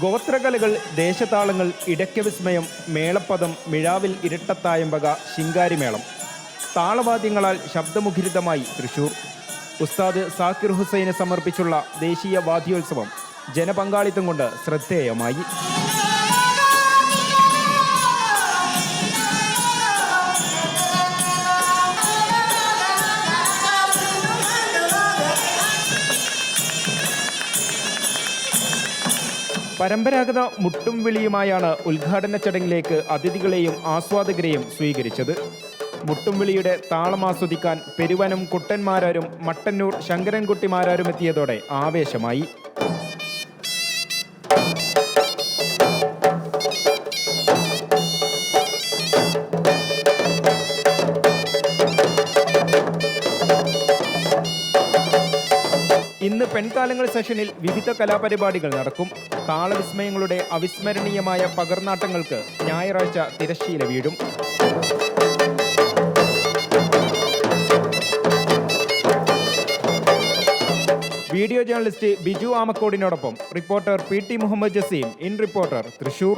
ഗോത്രകലകൾ ദേശതാളങ്ങൾ ഇടയ്ക്കവിസ്മയം മേളപ്പദം മിഴാവിൽ ഇരട്ടത്തായമ്പക ശിങ്കാരിമേളം. താളവാദ്യങ്ങളാൽ ശബ്ദമുഖരിതമായി തൃശൂർ. ഉസ്താദ് സാക്കിർ ഹുസൈന് സമർപ്പിച്ചുള്ള ദേശീയ വാദ്യോത്സവം ജനപങ്കാളിത്തം കൊണ്ട് ശ്രദ്ധേയമായി. പരമ്പരാഗത മുട്ടും വിളിയുമായാണ് ഉദ്ഘാടന ചടങ്ങിലേക്ക് അതിഥികളെയും ആസ്വാദകരെയും സ്വീകരിച്ചത്. താളം ആസ്വദിക്കാൻ പെരുവനം കുട്ടന്മാരാരും മട്ടന്നൂർ ശങ്കരൻകുട്ടിമാരാരും എത്തിയതോടെ ആവേശമായി. ഇന്ന് പെൺകാലങ്ങൾ സെഷനിൽ വിവിധ കലാപരിപാടികൾ നടക്കും. താളവിസ്മയങ്ങളുടെ അവിസ്മരണീയമായ പകർനാട്ടങ്ങൾക്ക് ഞായറാഴ്ച തിരശ്ശീല വീഴും video journalist Biju ആമക്കോടിനോടൊപ്പം reporter P T Muhammad Jaseem in reporter Thrissur.